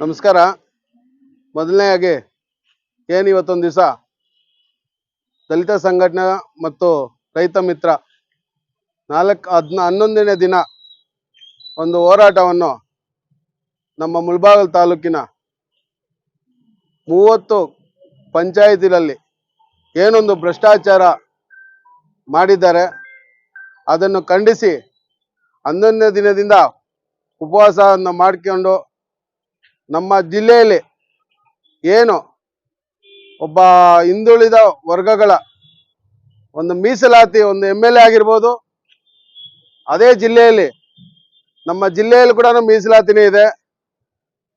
ನಮಸ್ಕಾರ. ಮೊದಲನೆಯಾಗಿ ಏನು ಇವತ್ತೊಂದು ದಿವಸ? ದಲಿತ ಸಂಘಟನೆ ಮತ್ತು ರೈತ ಮಿತ್ರ ನಾಲ್ಕು ಹದ್ನ, ಹನ್ನೊಂದನೇ ದಿನ ಒಂದು ಹೋರಾಟವನ್ನು ನಮ್ಮ ಮುಳಬಾಗಲ್ ತಾಲೂಕಿನ ಮೂವತ್ತು ಪಂಚಾಯತಿನಲ್ಲಿ ಏನೊಂದು ಭ್ರಷ್ಟಾಚಾರ ಮಾಡಿದ್ದಾರೆ, ಅದನ್ನು ಖಂಡಿಸಿ ಹನ್ನೊಂದನೇ ದಿನದಿಂದ ಉಪವಾಸವನ್ನು ಮಾಡಿಕೊಂಡು ನಮ್ಮ ಜಿಲ್ಲೆಯಲ್ಲಿ ಏನು ಒಬ್ಬ ಹಿಂದುಳಿದ ವರ್ಗಗಳ ಒಂದು ಮೀಸಲಾತಿ, ಒಂದು ಎಂ ಎಲ್ ಎ ಆಗಿರ್ಬೋದು, ಅದೇ ಜಿಲ್ಲೆಯಲ್ಲಿ ನಮ್ಮ ಜಿಲ್ಲೆಯಲ್ಲಿ ಕೂಡ ಮೀಸಲಾತಿನೇ ಇದೆ.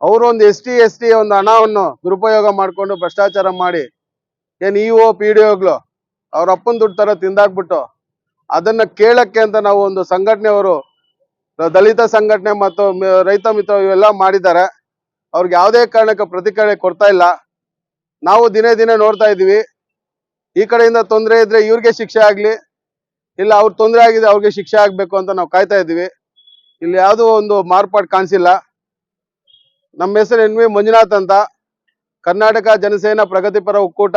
ಅವರು ಒಂದು ಎಸ್ ಟಿ ಎಸ್ ಟಿ ಒಂದು ಹಣವನ್ನು ದುರುಪಯೋಗ ಮಾಡಿಕೊಂಡು ಭ್ರಷ್ಟಾಚಾರ ಮಾಡಿ, ಏನು ಇ ಒ ಪಿ ಡಿ ಒಗಳು ಅವ್ರ ಅಪ್ಪನ ದುಡ್ಡು ಥರ ತಿಂದಾಕ್ಬಿಟ್ಟು ಅದನ್ನ ಕೇಳಕ್ಕೆ ಅಂತ ನಾವು ಒಂದು ಸಂಘಟನೆಯವರು, ದಲಿತ ಸಂಘಟನೆ ಮತ್ತು ರೈತ ಮಿತ್ರ ಇವೆಲ್ಲ ಮಾಡಿದ್ದಾರೆ. ಅವ್ರಿಗೆ ಯಾವುದೇ ಕಾರಣಕ್ಕೆ ಪ್ರತಿಕ್ರಿಯೆ ಕೊಡ್ತಾ ಇಲ್ಲ. ನಾವು ದಿನೇ ದಿನೇ ನೋಡ್ತಾ ಇದೀವಿ ಈ ಕಡೆಯಿಂದ ತೊಂದರೆ ಇದ್ರೆ ಇವ್ರಿಗೆ ಶಿಕ್ಷೆ ಆಗಲಿ, ಇಲ್ಲ ಅವ್ರ ತೊಂದರೆ ಆಗಿದೆ ಅವ್ರಿಗೆ ಶಿಕ್ಷೆ ಆಗಬೇಕು ಅಂತ ನಾವು ಕಾಯ್ತಾ ಇದೀವಿ ಇಲ್ಲಿ ಯಾವುದೋ ಒಂದು ಮಾರ್ಪಾಡು ಕಾಣಿಸಿಲ್ಲ. ನಮ್ಮ ಹೆಸರು ಎನ್ ವಿ ಮಂಜುನಾಥ್ ಅಂತ. ಕರ್ನಾಟಕ ಜನಸೇನಾ ಪ್ರಗತಿಪರ ಒಕ್ಕೂಟ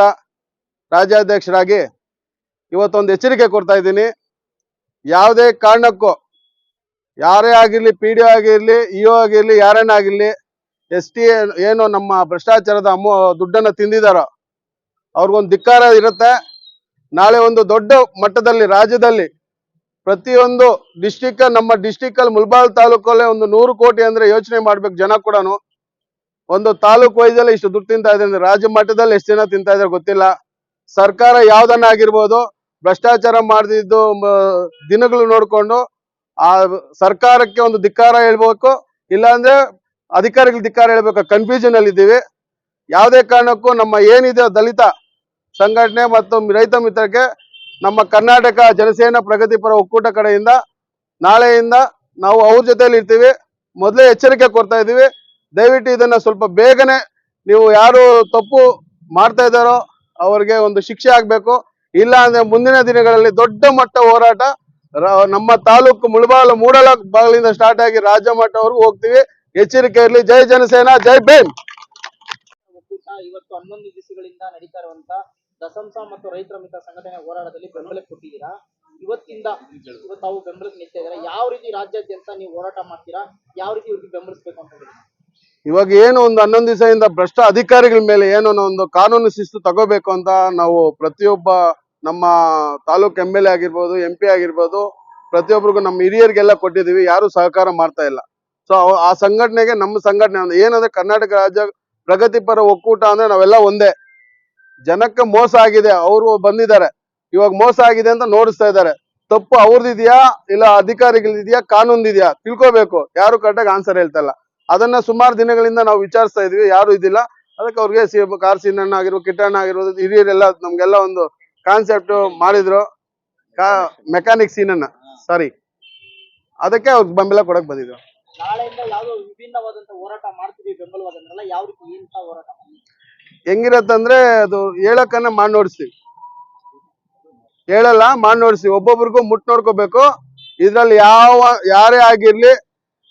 ರಾಜ್ಯಾಧ್ಯಕ್ಷರಾಗಿ ಇವತ್ತೊಂದು ಎಚ್ಚರಿಕೆ ಕೊಡ್ತಾ ಇದ್ದೀನಿ. ಯಾವುದೇ ಕಾರಣಕ್ಕೂ, ಯಾರೇ ಆಗಿರಲಿ, ಪಿ ಡಿ ಒ ಆಗಿರಲಿ, ಇ ಒ ಆಗಿರಲಿ ಆಗಿರ್ಲಿ ಎಸ್ ಟಿ ಏನು ನಮ್ಮ ಭ್ರಷ್ಟಾಚಾರದ ಅಮ್ಮ ದುಡ್ಡನ್ನ ತಿಂದಿದಾರೋ, ಅವ್ರಿಗೊಂದು ಧಿಕ್ಕಾರ ಇರುತ್ತೆ. ನಾಳೆ ಒಂದು ದೊಡ್ಡ ಮಟ್ಟದಲ್ಲಿ, ರಾಜ್ಯದಲ್ಲಿ ಪ್ರತಿಯೊಂದು ಡಿಸ್ಟಿಕ್ ನಮ್ಮ ಡಿಸ್ಟಿಕ್ ಅಲ್ಲಿ ಮುಲ್ಬಾಲ್ ತಾಲೂಕಲ್ಲೇ ಒಂದು ನೂರು ಕೋಟಿ ಅಂದ್ರೆ ಯೋಚನೆ ಮಾಡ್ಬೇಕು ಜನ ಕೂಡ ಒಂದು ತಾಲೂಕು ವೈದ್ಯದಲ್ಲಿ ಇಷ್ಟು ದುಡ್ಡು ತಿಂತಾ ಇದೆ ಅಂದ್ರೆ ರಾಜ್ಯ ಮಟ್ಟದಲ್ಲಿ ಎಷ್ಟು ಜನ ತಿಂತಾ ಇದಾರೆ ಗೊತ್ತಿಲ್ಲ. ಸರ್ಕಾರ ಯಾವ್ದನ್ನ ಆಗಿರ್ಬೋದು, ಭ್ರಷ್ಟಾಚಾರ ಮಾಡಿದ್ದು ದಿನಗಳು ನೋಡಿಕೊಂಡು ಆ ಸರ್ಕಾರಕ್ಕೆ ಒಂದು ಧಿಕ್ಕಾರ ಹೇಳ್ಬೇಕು. ಇಲ್ಲಾಂದ್ರೆ ಅಧಿಕಾರಿಗಳು ಧಿಕ್ಕಾರ ಹೇಳ್ಬೇಕು ಕನ್ಫ್ಯೂಷನ್ ಅಲ್ಲಿ ಇದ್ದೀವಿ. ಯಾವುದೇ ಕಾರಣಕ್ಕೂ ನಮ್ಮ ಏನಿದೆ ದಲಿತ ಸಂಘಟನೆ ಮತ್ತು ರೈತ ಮಿತ್ರಕ್ಕೆ ನಮ್ಮ ಕರ್ನಾಟಕ ಜನಸೇನಾ ಪ್ರಗತಿಪರ ಒಕ್ಕೂಟ ಕಡೆಯಿಂದ ನಾಳೆಯಿಂದ ನಾವು ಅವ್ರ ಜೊತೆಯಲ್ಲಿ ಇರ್ತೀವಿ. ಮೊದಲೇ ಎಚ್ಚರಿಕೆ ಕೊಡ್ತಾ ಇದ್ದೀವಿ. ದಯವಿಟ್ಟು ಇದನ್ನ ಸ್ವಲ್ಪ ಬೇಗನೆ ನೀವು ಯಾರು ತಪ್ಪು ಮಾಡ್ತಾ ಇದ್ದಾರೋ ಅವ್ರಿಗೆ ಒಂದು ಶಿಕ್ಷೆ ಆಗ್ಬೇಕು. ಇಲ್ಲ ಅಂದ್ರೆ ಮುಂದಿನ ದಿನಗಳಲ್ಲಿ ದೊಡ್ಡ ಮಟ್ಟ ಹೋರಾಟ ನಮ್ಮ ತಾಲೂಕು ಮುಳಬಾಲ ಮೂಡಲ ಬಾಗಿಲಿಂದ ಸ್ಟಾರ್ಟ್ ಆಗಿ ರಾಜ್ಯ ಮಟ್ಟವರೆಗೂ ಹೋಗ್ತೀವಿ. ಎಚ್ಚರಿಕೆ ಇರಲಿ. ಜೈ ಜನಸೇನಾ ಜೈ ಭೀಮ್. ಒಕ್ಕೂಟ ಇವತ್ತು ಹನ್ನೊಂದು ದಿವಸಗಳಿಂದ ನಡೀತಾ ಇರುವಂತ ದಸಂಸ ಮತ್ತು ರೈತರ ಮಿತ್ರ ಸಂಘಟನೆ ಹೋರಾಟದಲ್ಲಿ ಬೆಂಬಲ ಕೊಟ್ಟಿದ್ದೀರಾ? ಇವತ್ತಿಂದ ಇವತ್ತು ತಾವು ಬೆಂಬಲಕ್ಕೆ ನಿಲ್ತಾ ಇದ್ದೀರಾ ಯಾವ ರೀತಿ ರಾಜ್ಯಾದ್ಯಂತ ನೀವು ಹೋರಾಟ ಮಾಡ್ತೀರಾ? ಯಾವ ರೀತಿ ಇವ್ರಿಗೆ ಬೆಂಬಲಿಸಬೇಕು ಅಂತ ಹೇಳಿ ಇವಾಗ ಏನು ಒಂದು ಹನ್ನೊಂದು ದಿವಸದಿಂದ ಭ್ರಷ್ಟ ಅಧಿಕಾರಿಗಳ ಮೇಲೆ ಏನೋ ಒಂದು ಕಾನೂನು ಶಿಸ್ತು ತಗೋಬೇಕು ಅಂತ ನಾವು ಪ್ರತಿಯೊಬ್ಬ ನಮ್ಮ ತಾಲೂಕ್ ಎಂ ಎಲ್ ಎ ಆಗಿರ್ಬೋದು ಎಂ ಪಿ ಆಗಿರ್ಬೋದು ಪ್ರತಿಯೊಬ್ಬರಿಗೂ ನಮ್ಮ ಹಿರಿಯರಿಗೆಲ್ಲ ಕೊಟ್ಟಿದ್ದೀವಿ. ಯಾರು ಸಹಕಾರ ಮಾಡ್ತಾ ಇಲ್ಲ. ಸೊ ಆ ಸಂಘಟನೆಗೆ ನಮ್ಮ ಸಂಘಟನೆ ಅಂದ್ರೆ ಏನಂದ್ರೆ ಕರ್ನಾಟಕ ರಾಜ್ಯ ಪ್ರಗತಿಪರ ಒಕ್ಕೂಟ ಅಂದ್ರೆ ನಾವೆಲ್ಲ ಒಂದೇ. ಜನಕ್ಕೆ ಮೋಸ ಆಗಿದೆ, ಅವರು ಬಂದಿದ್ದಾರೆ. ಇವಾಗ ಮೋಸ ಆಗಿದೆ ಅಂತ ನೋಡಿಸ್ತಾ ಇದ್ದಾರೆ. ತಪ್ಪು ಅವ್ರದ್ದಿದ್ಯಾ ಇಲ್ಲ ಅಧಿಕಾರಿಗಳಿದೆಯಾ ಕಾನೂನಿದೆಯಾ ತಿಳ್ಕೊಬೇಕು. ಯಾರು ಕರೆಕ್ಟಾಗಿ ಆನ್ಸರ್ ಹೇಳ್ತಾ ಇಲ್ಲ. ಅದನ್ನ ಸುಮಾರು ದಿನಗಳಿಂದ ನಾವು ವಿಚಾರಿಸ್ತಾ ಇದೀವಿ, ಯಾರು ಇದಿಲ್ಲ ಅದಕ್ಕೆ ಅವ್ರಿಗೆ ಸಿ, ಕಾರ್ ಸೀನಣ್ಣ ಆಗಿರ್ಬೋದು ಕಿಟ್ಟಣ್ಣ ಆಗಿರ್ಬೋದು, ಹಿರಿಯರೆಲ್ಲ ನಮ್ಗೆಲ್ಲ ಒಂದು ಕಾನ್ಸೆಪ್ಟ್ ಮಾಡಿದ್ರು. ಮೆಕ್ಯಾನಿಕ್ ಸೀನನ್ನ ಸಾರಿ ಅದಕ್ಕೆ ಅವ್ರಿಗೆ ಬೆಂಬಲ ಕೊಡಕ್ ಬಂದಿದ್ರು. ಯಾವ್ದೋ ವಿಭಿನ್ನವಾದಂತ ಹೋರಾಟ ಮಾಡ್ತೀವಿ ಬೆಂಬಲವಾದಂದ್ರಲ್ಲ ಯಾವ ರೀತಿ ಎಂತ ಹೋರಾಟ? ಹೆಂಗಿರತ್ತಂದ್ರೆ ಅದು ಹೇಳಕ್ಕನ್ನ ಮಾಡಿ ನೋಡಿಸ್ತೀವಿ. ಹೇಳಲ್ಲ ಮಾಡ್ನೋಡ್ಸಿ ಒಬ್ಬೊಬ್ರಿಗೂ ಮುಟ್ ನೋಡ್ಕೋಬೇಕು. ಇದ್ರಲ್ಲಿ ಯಾವ ಯಾರೇ ಆಗಿರ್ಲಿ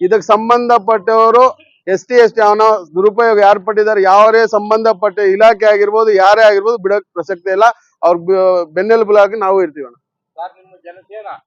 ಇದಕ್ಕೆ ಸಂಬಂಧಪಟ್ಟವರು ಎಸ್ ಟಿ ಎಸ್ ಟಿ ಅವನ ದುರುಪಯೋಗ ಯಾರು ಪಟ್ಟಿದ್ದಾರೆ ಯಾರೇ ಸಂಬಂಧಪಟ್ಟ ಇಲಾಖೆ ಆಗಿರ್ಬೋದು ಯಾರೇ ಆಗಿರ್ಬೋದು ಬಿಡಕ್ ಪ್ರಸಕ್ತಿ ಇಲ್ಲ. ಅವ್ರ ಬೆನ್ನೆಲುಬುಲಾಗಿ ನಾವು ಇರ್ತೀವಿ